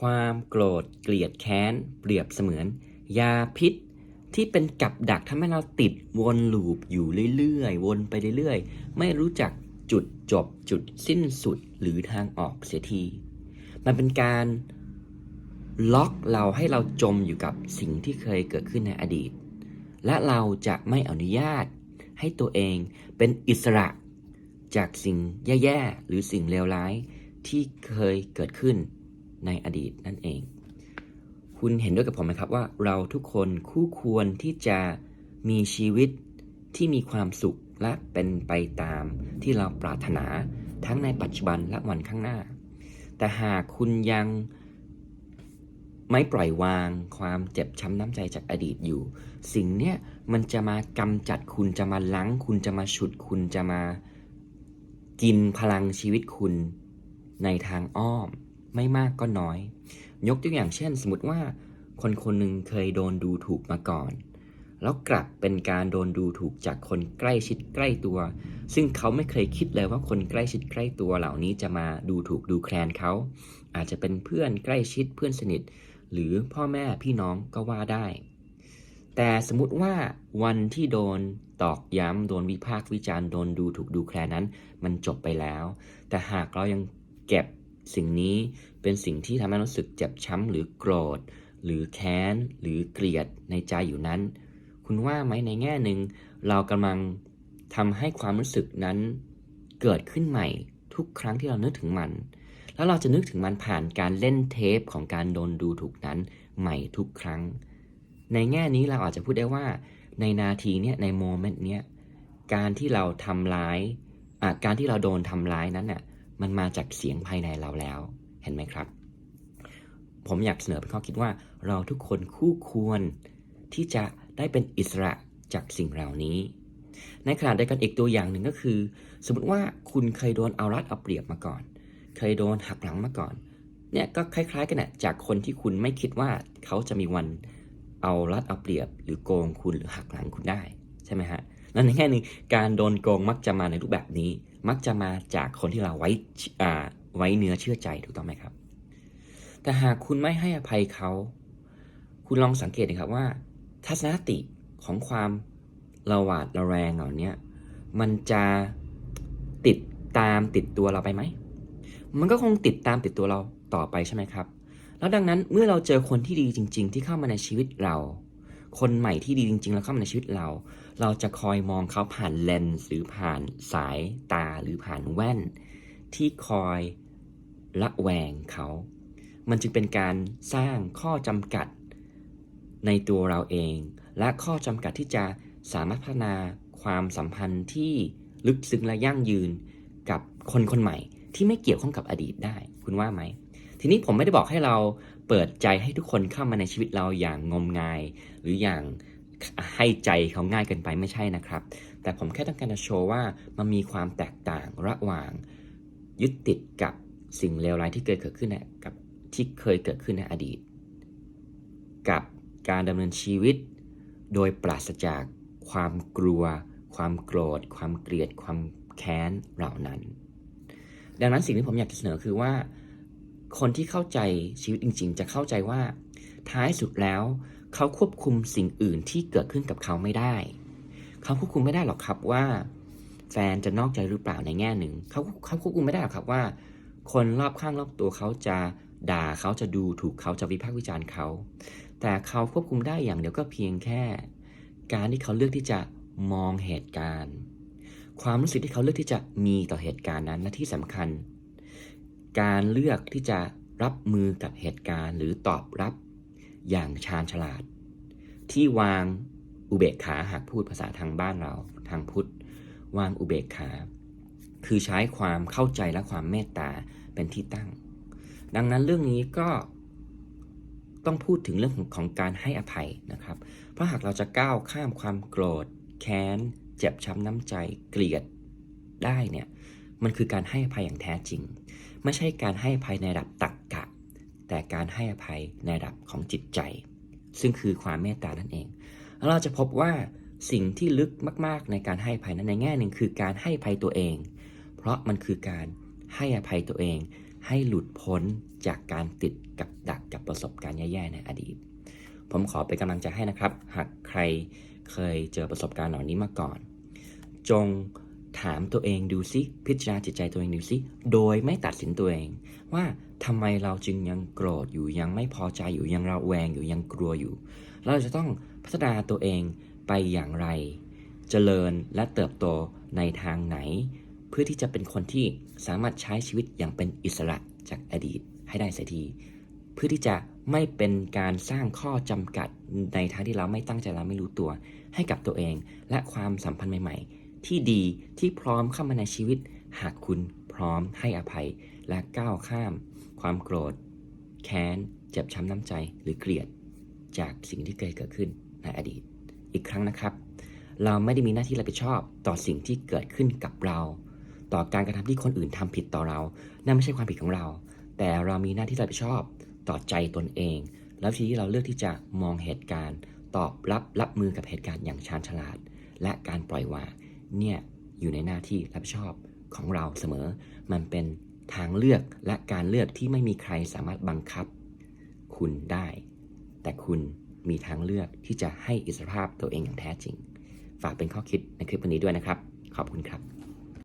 ความโกรธเกลียดแค้น เปรียบเสมือน ยาพิษที่เป็นกับดักทำให้เราติดวนลูปอยู่เรื่อยๆ วนไปเรื่อยๆ ไม่รู้จักจุดจบจุดสิ้นสุดหรือทางออกเสียที มันเป็นการล็อกเราให้เราจมอยู่กับสิ่งที่เคยเกิดขึ้นในอดีต และเราจะไม่อนุญาตให้ตัวเองเป็นอิสระจากสิ่งแย่ๆ หรือสิ่งเลวร้ายที่เคยเกิดขึ้น ในอดีตนั่นเอง คุณเห็นด้วยกับผมไหมครับว่า เราทุกคนคู่ควรที่จะมีชีวิตที่มีความสุขและเป็นไปตามที่เราปรารถนาทั้งในปัจจุบันและวันข้างหน้า แต่หากคุณยังไม่ปล่อยวางความเจ็บช้ำน้ำใจจากอดีตอยู่ สิ่งเนี้ยมันจะมากำจัดคุณจะมาล้างคุณจะมาฉุดคุณจะมากินพลังชีวิตคุณในทางอ้อม ไม่มากก็น้อย ยกตัวอย่างเช่น สมมติว่า คนคนหนึ่งเคยโดนดูถูกมาก่อน แล้วกลับเป็นการโดนดูถูกจากคนใกล้ชิดใกล้ตัว ซึ่งเขาไม่เคยคิดเลยว่าคนใกล้ชิดใกล้ตัวเหล่านี้จะมาดูถูกดูแคลนเขา อาจจะเป็นเพื่อนใกล้ชิดเพื่อนสนิท หรือพ่อแม่พี่น้องก็ว่าได้ แต่สมมติว่าวันที่โดนตอกย้ำโดนวิพากษ์วิจารณ์โดนดูถูกดูแคลนนั้น มันจบไปแล้ว แต่หากเรายังเก็บ สิ่งนี้เป็นสิ่งที่ทำให้รู้สึกเจ็บช้ำหรือโกรธ หรือแค้น หรือเกลียดในใจอยู่นั้น คุณว่าไหมในแง่หนึ่ง เรากำลังทำให้ความรู้สึกนั้นเกิดขึ้นใหม่ทุกครั้งที่เรานึกถึงมัน แล้วเราจะนึกถึงมันผ่านการเล่นเทปของการโดนดูถูกนั้นใหม่ทุกครั้ง ในแง่นี้เราอาจจะพูดได้ว่า ในนาทีเนี้ยในโมเมนต์เนี้ยการที่เราทำร้ายอะการที่เราโดนทำร้ายนั้นน่ะ มันมาจากเสียงภายในเราแล้ว เห็นไหมครับ ผมอยากเสนอเป็นข้อคิดว่าเราทุกคนคู่ควรที่จะได้เป็นอิสระจากสิ่งเหล่านี้ ในขณะเดียวกันอีกตัวอย่างหนึ่งก็คือ สมมติว่าคุณเคยโดนเอารัดเอาเปรียบมาก่อน เคยโดนหักหลังมาก่อน เนี่ยก็คล้าย ๆ กันนะจากคนที่คุณไม่คิดว่าเขาจะมีวันเอารัดเอาเปรียบ หรือโกงคุณหรือหักหลังคุณได้ใช่ไหมฮะ นั่นในแง่หนึงการโดนโกงมักจะมาในรูปแบบนี้ มักจะมาจากคนที่เราไว้อ่าไว้เนื้อเชื่อใจถูกต้องไหมครับ แต่หากคุณไม่ให้อภัยเขา คุณลองสังเกตนะครับว่า ทัศนคติของความระหวาดระแวงเหล่านี้มันจะติดตามติดตัวเราไปไหม มันก็คงติดตามติดตัวเราต่อไปใช่ไหมครับ แล้วดังนั้นเมื่อเราเจอคนที่ดีจริง ๆ ที่เข้ามาในชีวิตเรา คนใหม่ที่ดีจริง ๆ แล้วเข้ามาในชีวิตเรา เราจะคอยมองเขาผ่านเลนส์หรือผ่านสายตาหรือผ่านแว่น ที่คอยละแวงเขา มันจึงเป็นการสร้างข้อจำกัดในตัวเราเอง และข้อจำกัดที่จะสามารถพัฒนาความสัมพันธ์ที่ลึกซึ้งและยั่งยืนกับคนคนใหม่ที่ไม่เกี่ยวข้องกับอดีตได้ คุณว่าไหม ทีนี้ผมไม่ได้บอกให้เรา เปิดใจให้ทุกคนเข้ามาในชีวิตเราอย่างงมงาย หรืออย่างให้ใจเขาง่ายเกินไปไม่ใช่นะครับ แต่ผมแค่ต้องการจะโชว์ว่ามันมีความแตกต่างระหว่างยึดติดกับสิ่งเลวร้ายที่เคยเกิดขึ้นในกับที่เคยเกิดขึ้นในอดีต กับการดำเนินชีวิต โดยปราศจากความกลัว ความโกรธ ความเกลียด ความแค้นเหล่านั้น ดังนั้นสิ่งที่ผมอยากจะเสนอคือว่า คนที่เข้าใจชีวิตจริง ๆ จะเข้าใจว่า ท้ายสุดแล้ว เขาควบคุมสิ่งอื่นที่เกิดขึ้นกับเขาไม่ได้ เขาควบคุมไม่ได้หรอกครับว่า แฟนจะนอกใจหรือเปล่าในแง่หนึ่ง เขาเขาควบคุมไม่ได้หรอกครับว่า คนรอบข้างรอบตัวเขาจะด่าเขาจะดูถูกเขาจะวิพากษ์วิจารณ์เขา แต่เขาควบคุมได้อย่างเดียวก็เพียงแค่ การที่เขาเลือกที่จะมองเหตุการณ์ ความรู้สึกที่เขาเลือกที่จะมีต่อเหตุการณ์นั้นและที่สำคัญ การเลือกที่จะรับมือกับเหตุการณ์หรือตอบรับอย่างชาญฉลาด ที่วางอุเบกขาหากพูดภาษาทางบ้านเราทางพุทธ วางอุเบกขา คือใช้ความเข้าใจและความเมตตาเป็นที่ตั้ง ดังนั้นเรื่องนี้ก็ต้องพูดถึงเรื่องของของการให้อภัยนะครับ เพราะหากเราจะก้าวข้ามความโกรธ แค้น เจ็บช้ำน้ำใจ เกลียดได้เนี่ย มันคือการให้อภัยอย่างแท้จริง ไม่ใช่การให้อภัยในระดับตักกะ แต่การให้อภัยในระดับของจิตใจ ซึ่งคือความเมตตานั่นเอง แล้วเราจะพบว่าสิ่งที่ลึกมาก ๆ ในการให้อภัยนั้นในแง่หนึ่งคือการให้อภัยตัวเอง เพราะมันคือการให้อภัยตัวเอง ให้หลุดพ้นจากการติดกับดักกับประสบการณ์แย่ๆในอดีต ผมขอเป็นกำลังใจให้นะครับ หากใครเคยเจอประสบการณ์เหล่านี้มาก่อน จง ถามตัวเองดูซิพิจารณาจิตใจตัวเองดูซิโดยไม่ตัดสินตัวเอง ว่าทำไมเราจึงยังโกรธอยู่ยังไม่พอใจอยู่ยังระแวงอยู่ยังกลัวอยู่ เราจะต้องพัฒนาตัวเองไปอย่างไร เจริญและเติบโตในทางไหน เพื่อที่จะเป็นคนที่สามารถใช้ชีวิตอย่างเป็นอิสระจากอดีตให้ได้เสียทีเพื่อที่จะไม่เป็นการสร้างข้อจำกัดในทางที่เราไม่ตั้งใจเราไม่รู้ตัว ให้กับตัวเองและความสัมพันธ์ใหม่ ๆ ที่ดีที่พร้อมเข้ามาในชีวิต หากคุณพร้อมให้อภัยและก้าวข้าม ความโกรธ แค้น เจ็บช้ำน้ำใจหรือเกลียด จากสิ่งที่เคยเกิดขึ้นในอดีต อีกครั้งนะครับ เราไม่ได้มีหน้าที่รับผิดชอบต่อสิ่งที่เกิดขึ้นกับเรา ต่อการกระทำที่คนอื่นทำผิดต่อเรา นั่นไม่ใช่ความผิดของเรา แต่เรามีหน้าที่รับผิดชอบต่อใจตนเอง แล้วทีที่เราเลือกที่จะมองเหตุการณ์ ตอบรับรับมือกับเหตุการณ์อย่างชาญฉลาด และการปล่อยวาง เนี่ยอยู่ในหน้าที่รับผิดชอบของเราเสมอ มันเป็นทางเลือกและการเลือกที่ไม่มีใครสามารถบังคับ คุณได้ แต่คุณมีทางเลือกที่จะให้อิสรภาพตัวเองอย่างแท้จริง ฝากเป็นข้อคิดในคลิปวันนี้ด้วยนะครับ ขอบคุณครับ